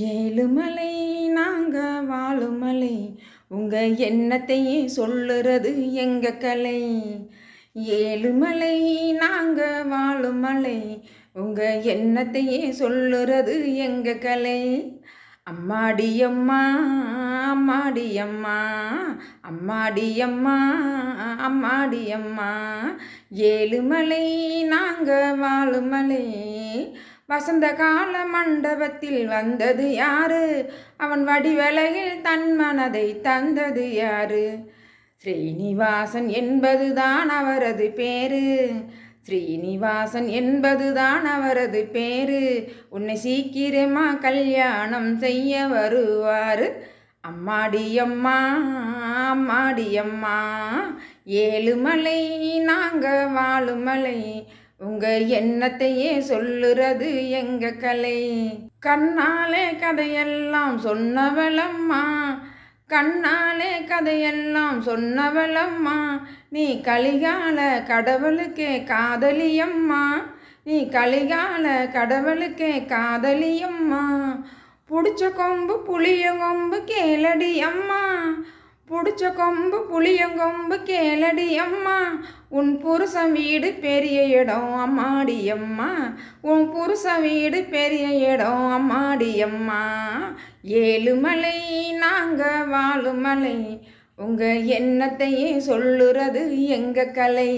ஏழுமலை நாங்க வாழுமலை. உங்க எண்ணத்தையே சொல்லுறது எங்க கலை? ஏழுமலை நாங்க வாழுமலை. உங்க எண்ணத்தையே சொல்லுறது எங்க கலை? அம்மாடியம்மா அம்மாடியம்மா அம்மாடியம்மா அம்மாடியம்மா ஏழுமலை நாங்க வாழுமலை. வசந்த கால மண்டபத்தில் வந்தது யாரு? அவன் வடிவலையில் தன் மனதை தந்தது யாரு? ஸ்ரீனிவாசன் என்பதுதான் அவரது பேரு. ஸ்ரீனிவாசன் என்பதுதான் அவரது பேரு. உன்னை சீக்கிரமா கல்யாணம் செய்ய வருவாரு. அம்மாடியம்மா அம்மாடியம்மா ஏழுமலை நாங்கள் வாழுமலை. உங்க எண்ணத்தையே சொல்லுறது எங்க கலை? கண்ணாலே கதையெல்லாம் சொன்னவளம்மா. கண்ணாலே கதையெல்லாம் சொன்னவளம்மா. நீ கலிகால கடவுளுக்கே காதலியம்மா. நீ கலிகால கடவுளுக்கே காதலியம்மா. புடிச்ச கொம்பு புளிய கொம்பு கேளடி அம்மா. பிடிச்ச கொம்பு புளியங்கொம்பு கேளடி அம்மா. உன் புருஷன் வீடு பெரிய இடம் அம்மாடி அம்மா. உன் புருஷன் வீடு பெரிய இடம் அம்மாடி அம்மா. ஏழுமலை நாங்கள் வாழுமலை. உங்கள் எண்ணத்தையே சொல்லுறது எங்கள் கலை?